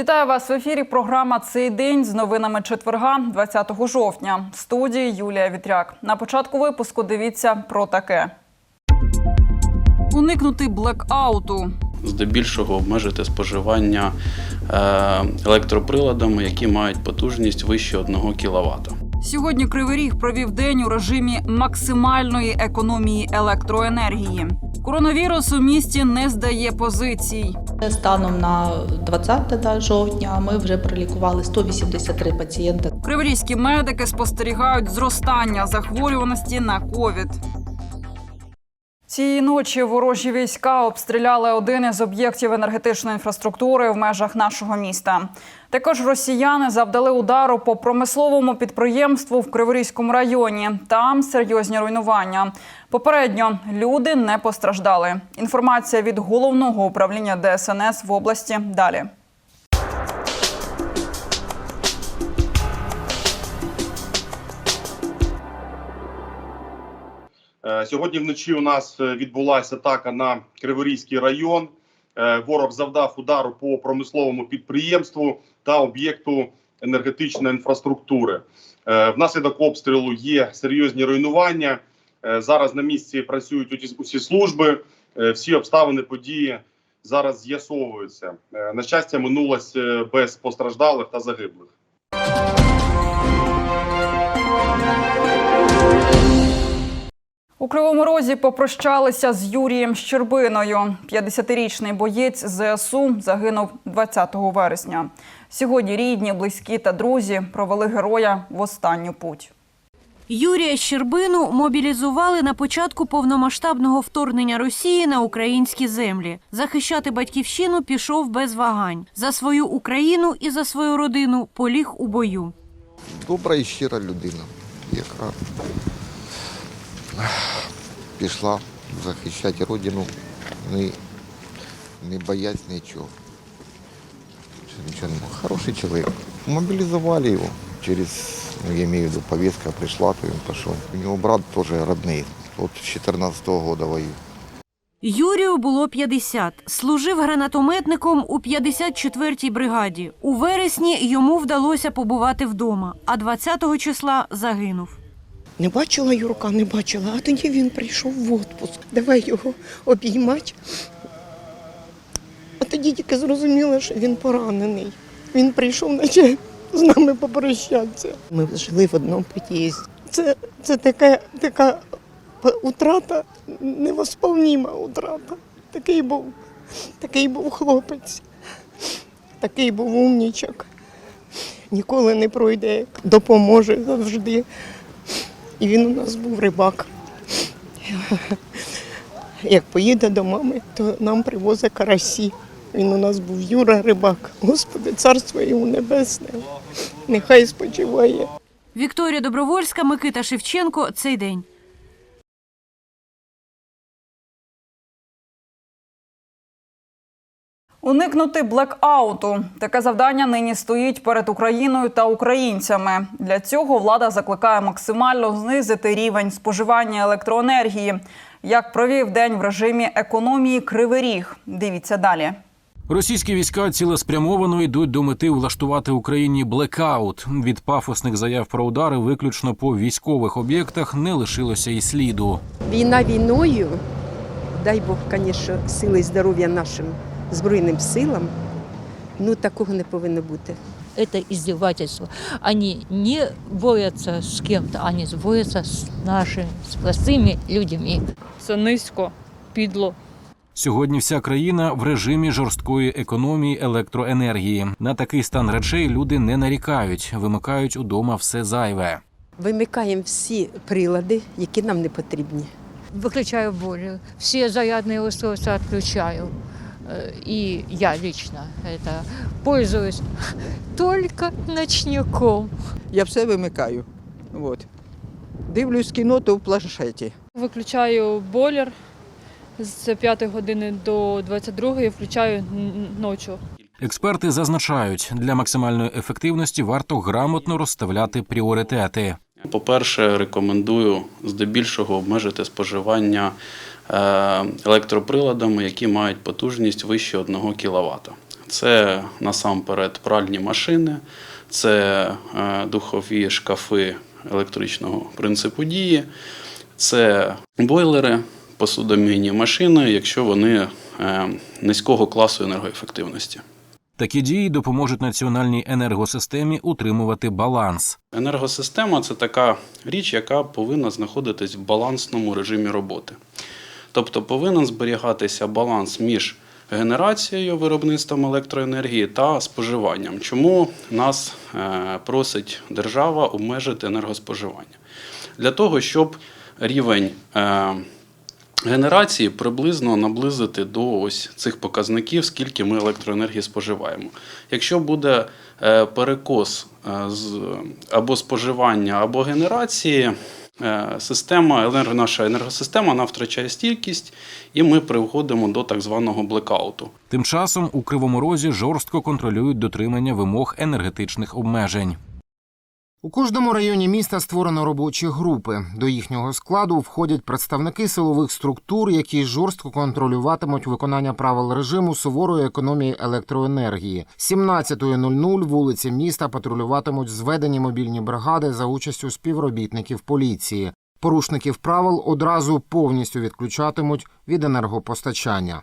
Вітаю вас в ефірі. Програма цей день з новинами четверга, 20 жовтня. В студії Юлія Вітряк. На початку випуску дивіться про таке. Уникнути блекауту. здебільшого обмежити споживання е, електроприладами, які мають потужність вище 1 кВт. Сьогодні Кривий Ріг провів день у режимі максимальної економії електроенергії. Коронавірус у місті не здає позицій. Станом на 20 жовтня ми вже пролікували 183 пацієнта. Криворізькі медики спостерігають зростання захворюваності на ковід. Цієї ночі ворожі війська обстріляли один із об'єктів енергетичної інфраструктури в межах нашого міста. Також росіяни завдали удару по промисловому підприємству в Криворізькому районі. Там серйозні руйнування. Попередньо люди не постраждали. Інформація від головного управління ДСНС в області. Далі. Сьогодні вночі у нас е, відбулася атака на Криворізький район. Е, Ворог завдав удару по промисловому підприємству та об'єкту енергетичної інфраструктури. Е, Внаслідок обстрілу є серйозні руйнування. Е, Зараз на місці працюють усі- служби. Е, Всі обставини події зараз з'ясовуються. Е, На щастя, минулось е, без постраждалих та загиблих. У Кривому Розі попрощалися з Юрієм Щербиною. 50-річний боєць ЗСУ загинув 20 вересня. Сьогодні рідні, близькі та друзі провели героя в останню путь. Юрія Щербину мобілізували на початку повномасштабного вторгнення Росії на українські землі. Захищати батьківщину пішов без вагань. За свою Україну і за свою родину поліг у бою. добра і щира людина, яка пішла захищати родину, не, не боясь нічого. Що Нічого. Хороший чоловік. Мобілізували його через, ну, я имею в виду, повестка прийшла, то він пішов. У нього брат теж родний, от з 14-го року воює. Юрію було 50. Служив гранатометником у 54-й бригаді. У вересні йому вдалося побувати вдома, а 20-го числа загинув. Не бачила Юрка, не бачила, а тоді він прийшов в відпуск. Давай його обіймати. А тоді тільки зрозуміла, що він поранений. Він прийшов, наче з нами попрощатися. Ми жили в одному під'їзді. Це, це така, така утрата, невосполніма утрата. Такий був, такий був хлопець, такий був умнічок. Ніколи не пройде, допоможе завжди. І він у нас був рибак. Як поїде до мами, то нам привозить карасі. Він у нас був Юра рибак. Господи, царство йому небесне. Нехай спочиває. Вікторія Добровольська, Микита Шевченко. Цей день. Уникнути блекауту. Таке завдання нині стоїть перед Україною та українцями. Для цього влада закликає максимально знизити рівень споживання електроенергії. Як провів день в режимі економії Кривий Ріг. Дивіться далі. Російські війська цілеспрямовано йдуть до мети влаштувати Україні блекаут. Від пафосних заяв про удари виключно по військових об'єктах не лишилося і сліду. Війна війною, дай Бог, звісно, сили і здоров'я нашим Збройним силам. Ну такого не повинно бути. это издевательство. Они не борются с кем-то, они борются с нашими, с простыми людьми. Це низько, підло. Сьогодні вся країна в режимі жорсткої економії електроенергії. На такий стан речей люди не нарікають, вимикають удома все зайве. Вимикаємо всі прилади, які нам не потрібні. Выключаю бойлер, все зарядные устройства отключаю. И я лично это пользуюсь только ночником. Я все вимикаю. От. Дивлюсь кіно, то в планшеті. Виключаю бойлер з 5 години до 22 включаю н- ночі. Експерти зазначають, для максимальної ефективності варто грамотно розставляти пріоритети. По-перше, рекомендую здебільшого обмежити споживання електроприладами, які мають потужність вище 1 кВт. це насамперед пральні машини, це е, духові шкафи електричного принципу дії, це бойлери, посудомийні машини, якщо вони е, низького класу енергоефективності. Такі дії допоможуть національній енергосистемі утримувати баланс. Енергосистема це така річ, яка повинна знаходитись в балансному режимі роботи. Тобто повинен зберігатися баланс між генерацією виробництвом електроенергії та споживанням. Чому нас е, просить держава обмежити енергоспоживання? Для того, щоб рівень е, генерації приблизно наблизити до ось цих показників, скільки ми електроенергії споживаємо. Якщо буде е, перекос з або споживання, або генерації, система, енерго- наша енергосистема вона втрачає стійкість, і ми приходимо до так званого блекауту. Тим часом у Кривому Розі жорстко контролюють дотримання вимог енергетичних обмежень. У кожному районі міста створено робочі групи. До їхнього складу входять представники силових структур, які жорстко контролюватимуть виконання правил режиму суворої економії електроенергії. З 17.00 вулиці міста патрулюватимуть зведені мобільні бригади за участю співробітників поліції. Порушників правил одразу повністю відключатимуть від енергопостачання.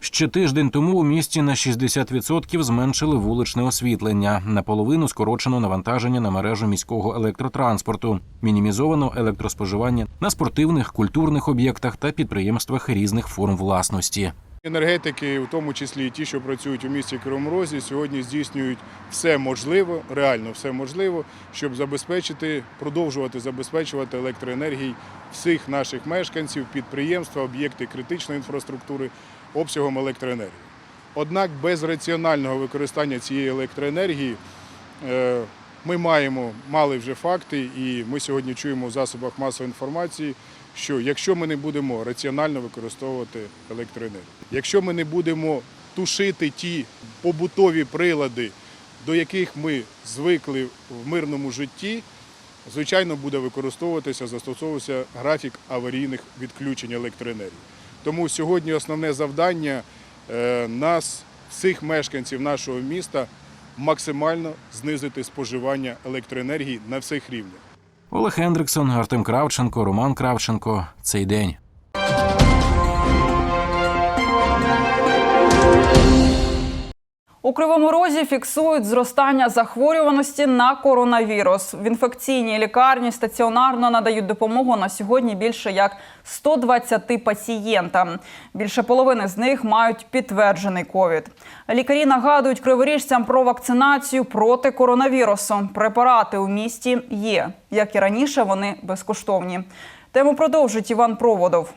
Ще тиждень тому у місті на 60% зменшили вуличне освітлення. Наполовину скорочено навантаження на мережу міського електротранспорту, мінімізовано електроспоживання на спортивних, культурних об'єктах та підприємствах різних форм власності. Енергетики, в тому числі і ті, що працюють у місті Кривому Розі, сьогодні здійснюють все можливе, реально все можливе, щоб забезпечити, продовжувати забезпечувати електроенергії всіх наших мешканців, підприємства, об'єкти критичної інфраструктури обсягом електроенергії. Однак без раціонального використання цієї електроенергії е, ми маємо мали вже факти, і ми сьогодні чуємо в засобах масової інформації, що якщо ми не будемо раціонально використовувати електроенергію, якщо ми не будемо тушити ті побутові прилади, до яких ми звикли в мирному житті, звичайно, буде використовуватися, застосовуватися графік аварійних відключень електроенергії. Тому сьогодні основне завдання е, нас, всіх мешканців нашого міста, максимально знизити споживання електроенергії на всіх рівнях. Олег Хендриксон, Артем Кравченко, Роман Кравченко. Цей день. У Кривому Розі фіксують зростання захворюваності на коронавірус. В інфекційній лікарні стаціонарно надають допомогу на сьогодні більше як 120 пацієнтам. Більше половини з них мають підтверджений ковід. Лікарі нагадують криворіжцям про вакцинацію проти коронавірусу. Препарати у місті є. Як і раніше, вони безкоштовні. Тему продовжить Іван Проводов.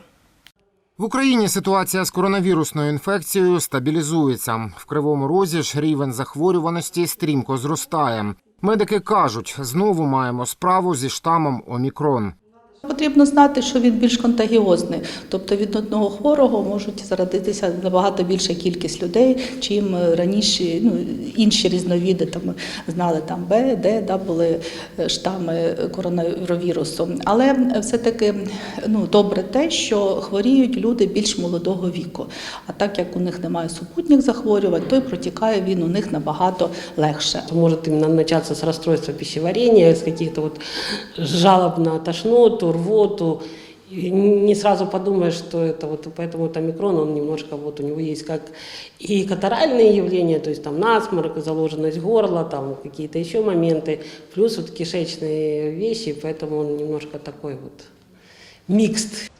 В Україні ситуація з коронавірусною інфекцією стабілізується. В кривому розі ж рівень захворюваності стрімко зростає. Медики кажуть, знову маємо справу зі штамом Омікрон. Потрібно знати, що він більш контагіозний, тобто від одного хворого можуть заразитися набагато більша кількість людей, чим раніше ну, інші різновіди там знали там Б, Д, да, були штами коронавірусу. Але все-таки ну, добре те, що хворіють люди більш молодого віку. А так як у них немає супутніх захворювань, то й протікає він у них набагато легше. Может именно начаться с расстройства пищеварения, с каких-то жалоб на тошноту, рвоту. И не сразу подумаешь, что это вот поэтому вот омикрон, он немножко вот у него есть как и катаральные явления, то есть там насморк, заложенность горла, там какие-то еще моменты, плюс вот кишечные вещи, поэтому он немножко такой вот микст.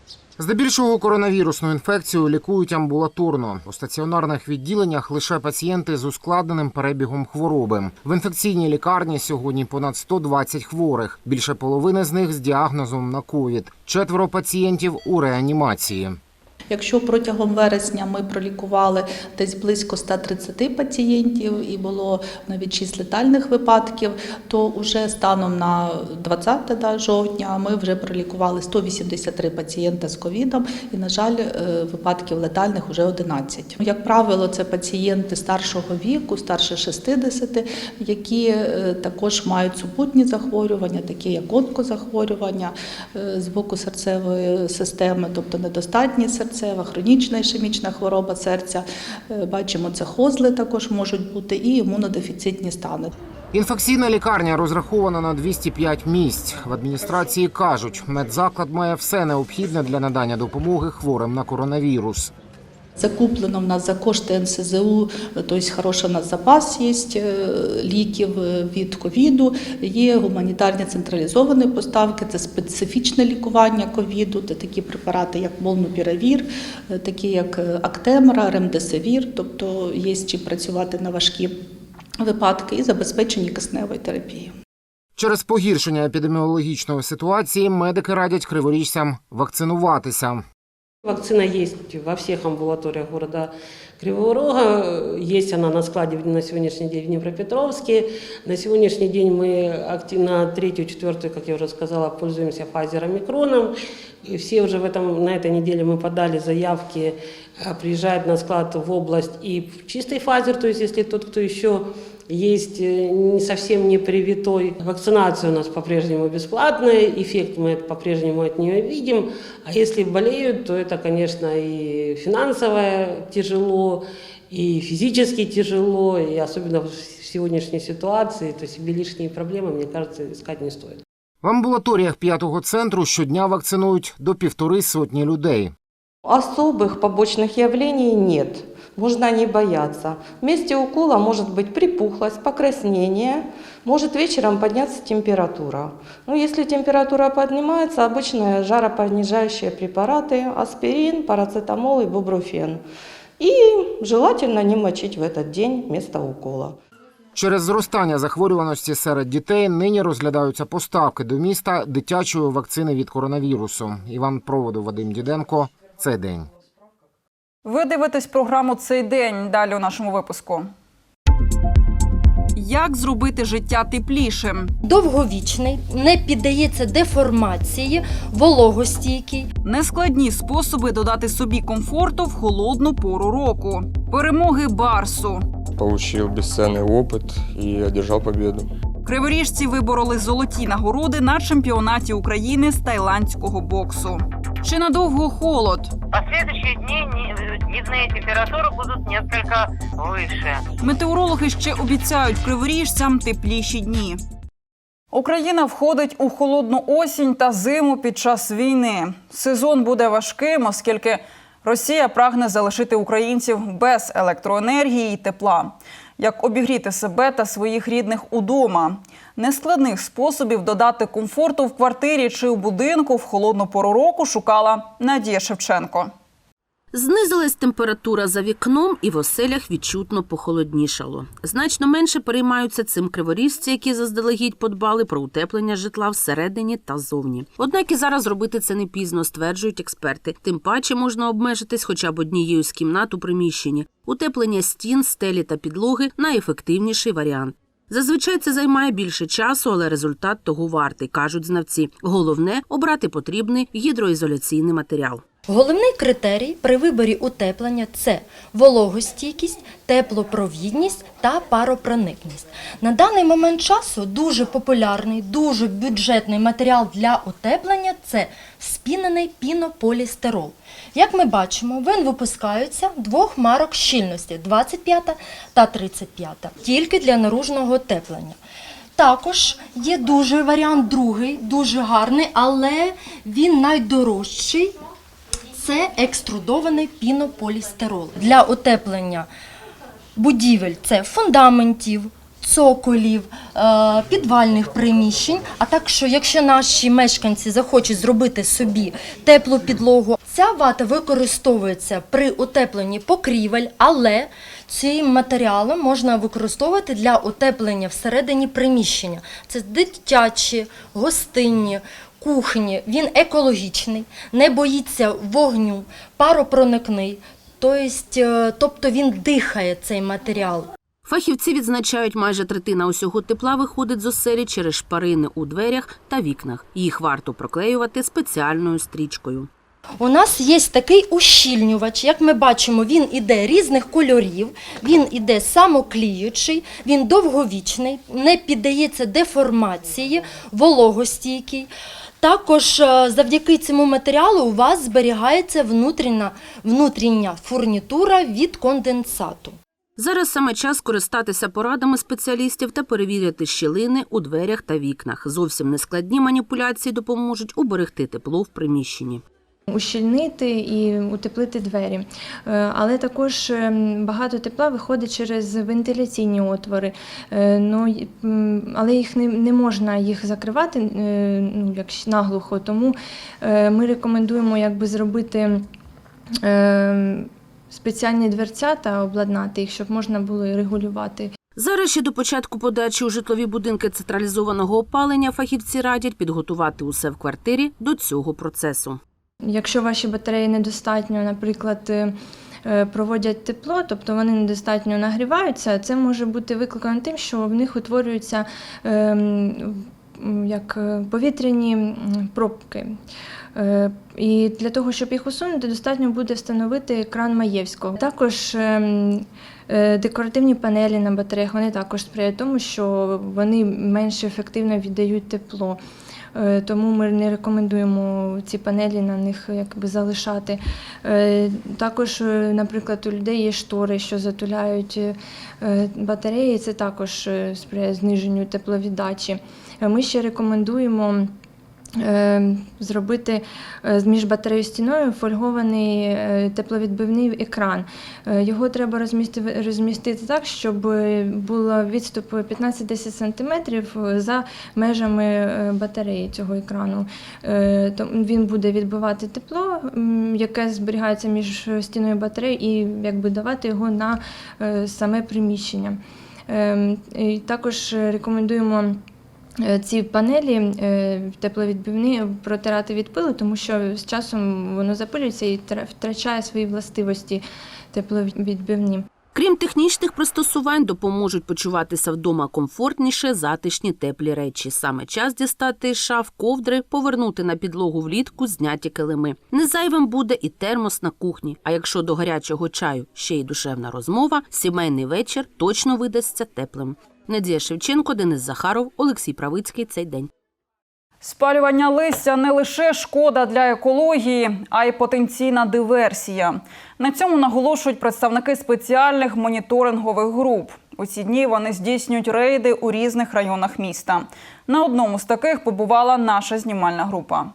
Здебільшого коронавірусну інфекцію лікують амбулаторно. У стаціонарних відділеннях лише пацієнти з ускладненим перебігом хвороби. В інфекційній лікарні сьогодні понад 120 хворих. Більше половини з них з діагнозом на ковід. Четверо пацієнтів у реанімації. Якщо протягом вересня ми пролікували десь близько 130 пацієнтів і було навіть 6 летальних випадків, то вже станом на 20 да, жовтня ми вже пролікували 183 пацієнта з ковідом, і, на жаль, е, випадків летальних вже 11. Як правило, це пацієнти старшого віку, старше 60, які е, також мають супутні захворювання, такі як онкозахворювання е, з боку серцевої системи, тобто недостатність серцевої серцева, хронічна ішемічна хвороба серця. Е, Бачимо, це хозли також можуть бути і імунодефіцитні стани. Інфекційна лікарня розрахована на 205 місць. В адміністрації кажуть, медзаклад має все необхідне для надання допомоги хворим на коронавірус. Закуплено в нас за кошти НСЗУ, тобто хороший у нас запас є е, ліків е, від ковіду. Є гуманітарні централізовані поставки, це специфічне лікування ковіду, це такі препарати, як молнупіравір, е, такі як Актемра, Ремдесивір, тобто є чим працювати на важкі випадки і забезпечені кисневої терапії. Через погіршення епідеміологічної ситуації медики радять криворіжцям вакцинуватися. Вакцина есть во всех амбулаториях города Кривого Рога. Есть она на складе на сегодняшний день в Днепропетровске. На сегодняшний день мы активно третью, четвертую, как я уже сказала, пользуемся фазером микроном. И все уже в этом, на этой неделе мы подали заявки, э, приезжают на склад в область и в чистый фазер, то есть если тот, кто еще есть э, не совсем не привитой. Вакцинация у нас по-прежнему бесплатная, эффект мы по-прежнему от нее видим. А если болеют, то это, конечно, и финансово тяжело, и физически тяжело, и особенно в сегодняшней ситуации, то себе лишние проблемы, мне кажется, искать не стоит. В амбулаторіях п'ятого центру щодня вакцинують до півтори сотні людей. Особых побочных явлений нет. Можно не бояться. В месте укола может быть припухлость, покраснение, может вечером подняться температура. Ну, если температура поднимается, обычные жаропонижающие препараты, аспирин, парацетамол и бубруфен. И желательно не мочить в этот день вместо укола. Через зростання захворюваності серед дітей нині розглядаються поставки до міста дитячої вакцини від коронавірусу. Іван Проводу, Вадим Діденко. Цей день. Ви дивитесь програму цей день. Далі у нашому випуску. Як зробити життя теплішим? Довговічний, не піддається деформації, вологостійкий. Нескладні способи додати собі комфорту в холодну пору року. Перемоги Барсу. Получил бесценный опыт и одержал победу. Криворіжці вибороли золоті нагороди на чемпіонаті України з тайландського боксу. Чи надовго холод? Последующие дни не- дневные температуры будут несколько выше. Метеорологи ще обіцяють криворіжцям тепліші дні. Україна входить у холодну осінь та зиму під час війни. Сезон буде важким, оскільки Росія прагне залишити українців без електроенергії і тепла. Як обігріти себе та своїх рідних удома? Нескладних способів додати комфорту в квартирі чи у будинку в холодну пору року шукала Надія Шевченко. Знизилась температура за вікном, і в оселях відчутно похолоднішало. Значно менше переймаються цим криворіжці, які заздалегідь подбали про утеплення житла всередині та зовні. Однак і зараз робити це не пізно, стверджують експерти. Тим паче можна обмежитись хоча б однією з кімнат у приміщенні. Утеплення стін, стелі та підлоги найефективніший варіант. Зазвичай це займає більше часу, але результат того вартий, кажуть знавці. Головне обрати потрібний гідроізоляційний матеріал. Головний критерій при виборі утеплення це вологостійкість, теплопровідність та паропроникність. На даний момент часу дуже популярний, дуже бюджетний матеріал для утеплення це спінений пінополістирол. Як ми бачимо, він випускається двох марок щільності 25 та 35, тільки для наружного утеплення. Також є дуже варіант другий, дуже гарний, але він найдорожчий. Це екструдований пінополістирол. Для утеплення будівель це фундаментів, цоколів, е, підвальних приміщень. А так, що якщо наші мешканці захочуть зробити собі теплу підлогу, ця вата використовується при утепленні покрівель, але цим матеріалом можна використовувати для утеплення всередині приміщення. Це дитячі, гостинні. Кухні, він екологічний, не боїться вогню, паропроникний, тобто, тобто він дихає цей матеріал. Фахівці відзначають, майже третина усього тепла виходить з оселі через шпарини у дверях та вікнах. Їх варто проклеювати спеціальною стрічкою. У нас є такий ущільнювач, як ми бачимо, він іде різних кольорів, він іде самокліючий, він довговічний, не піддається деформації, вологостійкий. Також е, завдяки цьому матеріалу у вас зберігається внутрішня, внутрішня фурнітура від конденсату. Зараз саме час користатися порадами спеціалістів та перевірити щілини у дверях та вікнах. Зовсім нескладні маніпуляції допоможуть уберегти тепло в приміщенні. Ущільнити і утеплити двері. Е, Але також ем, багато тепла виходить через вентиляційні отвори. Е, Ну, але їх не, не можна їх закривати е, ну, як наглухо, тому е, ми рекомендуємо якби зробити. е, Спеціальні дверцята обладнати їх, щоб можна було регулювати. Зараз ще до початку подачі у житлові будинки централізованого опалення фахівці радять підготувати усе в квартирі до цього процесу. Якщо ваші батареї недостатньо, наприклад, е, проводять тепло, тобто вони недостатньо нагріваються, це може бути викликано тим, що в них утворюються ем, як е, повітряні пробки. Е, І для того, щоб їх усунути, достатньо буде встановити кран Маєвського. Також ем, декоративні панелі на батареях вони також сприяють тому, що вони менш ефективно віддають тепло. Е, Тому ми не рекомендуємо ці панелі на них якби залишати. Е, Також, е, наприклад, у людей є штори, що затуляють батареї. Це також сприяє зниженню тепловіддачі. Ми ще рекомендуємо. Е, Зробити е, між батареєю стіною фольгований е, тепловідбивний екран. Е, Його треба розмістити, розмістити так, щоб було відступ 15-10 см за межами батареї цього екрану. Він буде відбивати тепло, яке зберігається між стіною батареї, і якби давати його на саме приміщення. Ем, також рекомендуємо. Е, Ці панелі е, тепловідбивні протирати від пилу, тому що з часом воно запилюється і втрачає свої властивості тепловідбивні. Крім технічних пристосувань, допоможуть почуватися вдома комфортніше, затишні теплі речі. Саме час дістати шаф ковдри, повернути на підлогу влітку зняті килими. Незайвим буде і термос на кухні. А якщо до гарячого чаю ще й душевна розмова, сімейний вечір точно видасться теплим. Надія Шевченко, Денис Захаров, Олексій Правицький. Цей день. Спалювання листя не лише шкода для екології, а й потенційна диверсія. На цьому наголошують представники спеціальних моніторингових груп. У ці дні вони здійснюють рейди у різних районах міста. На одному з таких побувала наша знімальна група.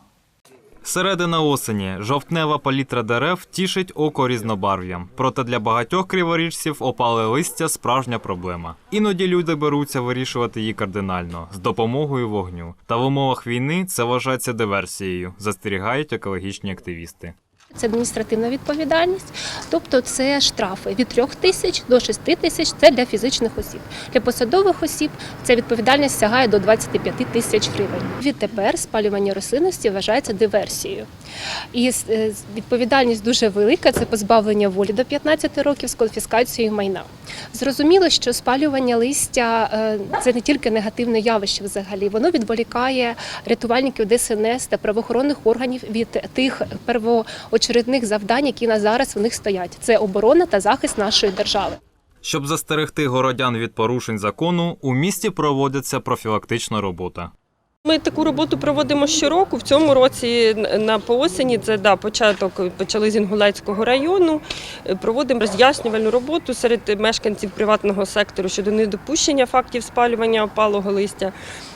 Середина осені жовтнева палітра дерев тішить око різнобарв'ям. Проте для багатьох криворіжців опале листя справжня проблема. Іноді люди беруться вирішувати її кардинально з допомогою вогню. Та в умовах війни це вважається диверсією, застерігають екологічні активісти. Це адміністративна відповідальність, тобто це штрафи від 3 тисяч до 6 тисяч це для фізичних осіб. Для посадових осіб ця відповідальність сягає до 25 тисяч гривень. Відтепер спалювання рослинності вважається диверсією. І е, відповідальність дуже велика це позбавлення волі до 15 років з конфіскацією майна. Зрозуміло, що спалювання листя е, це не тільки негативне явище взагалі, воно відволікає рятувальників ДСНС та правоохоронних органів від тих первоочередних завдань, які на зараз в них стоять. Це оборона та захист нашої держави. Щоб застерегти городян від порушень закону, у місті проводиться профілактична робота. Ми таку роботу проводимо щороку. В цьому році на по осені це да, початок почали з Інгулецького району. Е, Проводимо роз'яснювальну роботу серед мешканців приватного сектору щодо недопущення фактів спалювання опалого листя,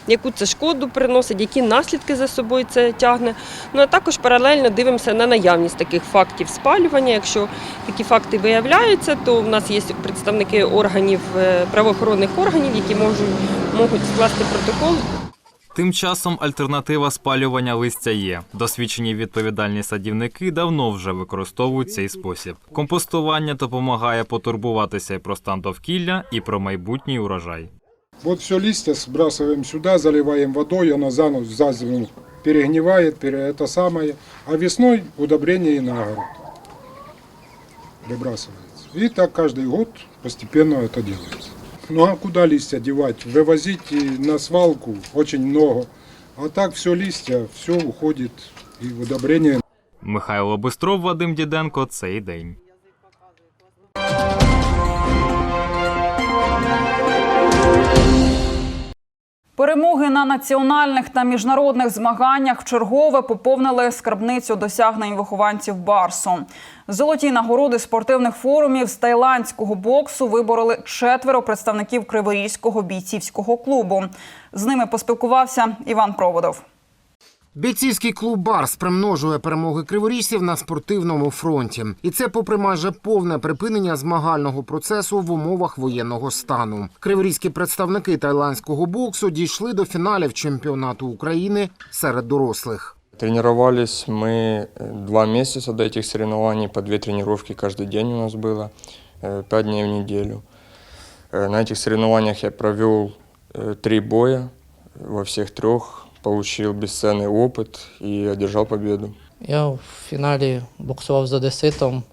яку це шкоду приносить, які наслідки за собою це тягне. Ну а також паралельно дивимося на наявність таких фактів спалювання. Якщо такі факти виявляються, то в нас є представники органів е, правоохоронних органів, які можуть, можуть скласти протокол Тим часом альтернатива спалювання листя є. Досвідчені відповідальні садівники давно вже використовують цей спосіб. Компостування допомагає потурбуватися і про стан довкілля, і про майбутній урожай. Вот все листья сбрасываем сюда, заливаем водой, оно за, ночь- за зиму перегнивает, пере, это самое. А весной удобрение и на огород выбрасывается. И так каждый год постепенно это делается. Ну а куда листья девать? Вывозить на свалку очень много. А так все листья, все уходит и в удобрение. Михайло Бистров, Вадим Діденко. Цей день. Перемоги на національних та міжнародних змаганнях чергове поповнили скарбницю досягнень вихованців Барсу. Золоті нагороди спортивних форумів з тайландського боксу вибороли четверо представників Криворізького бійцівського клубу. З ними поспілкувався Іван Проводов. Бійцівський клуб Барс примножує перемоги криворіжців на спортивному фронті, і це попри майже повне припинення змагального процесу в умовах воєнного стану. Криворізькі представники тайландського боксу дійшли до фіналів чемпіонату України серед дорослих. Тренировались мы э, два месяца до этих соревнований, по две тренировки каждый день у нас было, э, пять дней в неделю. Э, На этих соревнованиях я провел э, три боя, во всех трех получил бесценный опыт и одержал победу. Я в фіналі боксував з одеситом.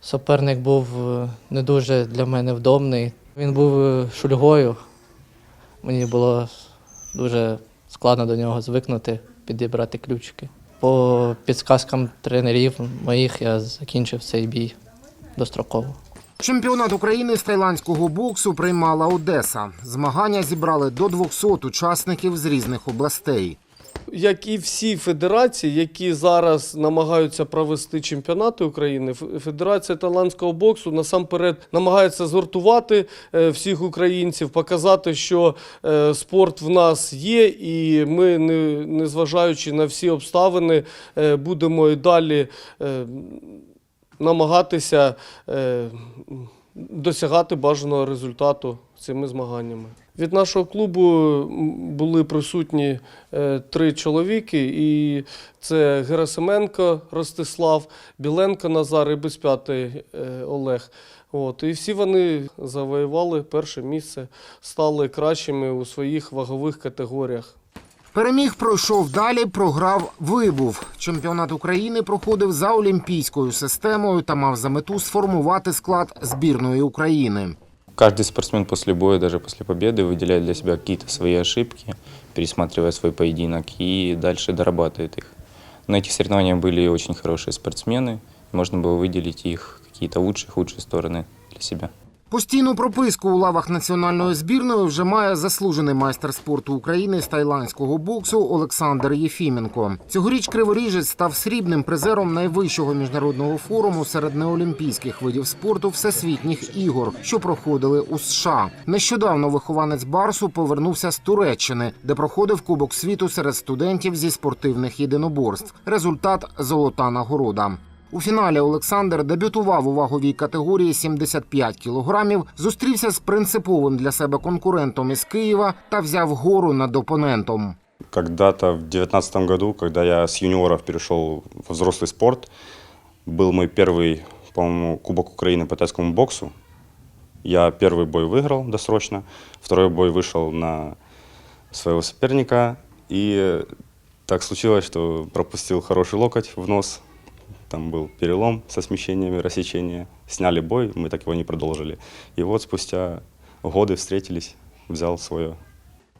Суперник був е, не дуже для мене вдобний. Він був е, шульгою. Мені було дуже складно до нього звикнути, підібрати ключики. По підсказкам тренерів моїх я закінчив цей бій достроково. Чемпіонат України з тайландського боксу приймала Одеса. Змагання зібрали до 200 учасників з різних областей. як і всі федерації, які зараз намагаються провести чемпіонати України, Федерація талантського боксу насамперед намагається згуртувати е, всіх українців, показати, що е, спорт в нас є, і ми, не- незважаючи на всі обставини, е, будемо і далі намагатися е, досягати бажаного результату цими змаганнями. Від нашого клубу були присутні е, три чоловіки, і це Герасименко Ростислав, Біленко Назар і Безп'ятий е, Олег. От, і всі вони завоювали перше місце, стали кращими у своїх вагових категоріях. Переміг пройшов далі, програв вибув. Чемпіонат України проходив за олімпійською системою та мав за мету сформувати склад збірної України. Каждый спортсмен после боя, даже после победы, выделяет для себя какие-то свои ошибки, пересматривая свой поединок и дальше дорабатывает их. На этих соревнованиях были очень хорошие спортсмены, можно было выделить их какие-то лучшие, худшие стороны для себя. Постійну прописку у лавах національної збірної вже має заслужений майстер спорту України з тайландського боксу Олександр Єфіменко. Цьогоріч криворіжець став срібним призером найвищого міжнародного форуму серед неолімпійських видів спорту всесвітніх ігор, що проходили у США. Нещодавно вихованець Барсу повернувся з Туреччини, де проходив Кубок світу серед студентів зі спортивних єдиноборств. Результат золота нагорода. У фіналі Олександр дебютував у ваговій категорії 75 кілограмів, зустрівся з принциповим для себе конкурентом із Києва та взяв гору над опонентом. Когда-то в 2019 году, когда я с юниоров перешел во взрослый спорт, был мой первый, по-моему, Кубок Украины по тайскому боксу. Я первый бой выиграл досрочно, второй бой вышел на своего соперника, и так случилось, что пропустил хороший локоть в нос. Там был перелом со смещениями, рассечение. Сняли бой, мы так его не продолжили. И вот спустя годы встретились, взял свое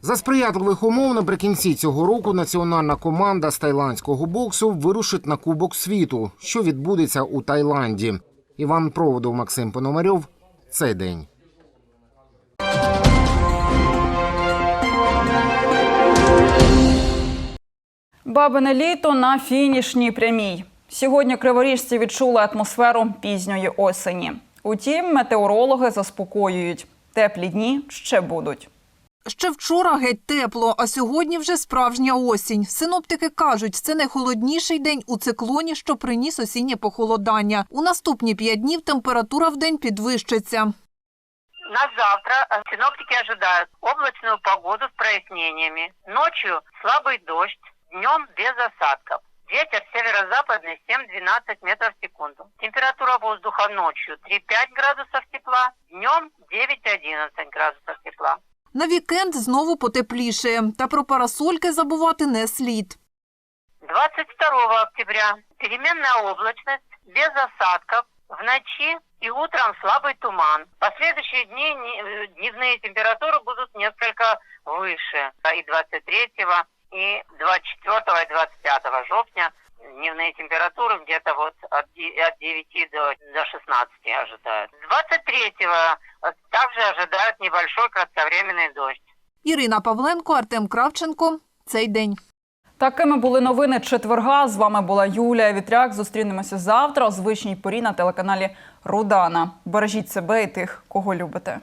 За сприятливих умов наприкінці цього року національна команда з тайландського боксу вирушить на Кубок світу, що відбудеться у Таїланді. Іван Проводов, Максим Пономарьов. Цей день. Бабине літо на фінішній прямій. Сьогодні криворіжці відчули атмосферу пізньої осені. Утім, метеорологи заспокоюють, теплі дні ще будуть. Ще вчора геть тепло, а сьогодні вже справжня осінь. Синоптики кажуть, це найхолодніший день у циклоні, що приніс осіннє похолодання. У наступні п'ять днів температура в день підвищиться. На завтра синоптики ожидают облачную погоду с прояснениями. Ночью слабый дождь, днем без осадков. Ветер северо-западный 7-12 метров в секунду. Температура воздуха ночью 3-5 градусов тепла, днем 9-11 градусов тепла. На вікенд знову потепліше, та про парасольки забувати не слід. 22 октября переменная облачность, без осадков, в ночи и утром слабый туман. Последующие дни не- э, дневные температуры будут несколько выше. И 23, и 24, и 25 жовтня Дневные температуры где-то вот от де- от 9 до, до 16 ожидают. 23-го также ожидают небольшой кратковременный дождь. Ірина Павленко, Артем Кравченко. Цей день. Такими були новини четверга. З вами була Юлія Вітряк. Зустрінемося завтра о звичній порі на телеканалі Рудана. Бережіть себе і тих, кого любите.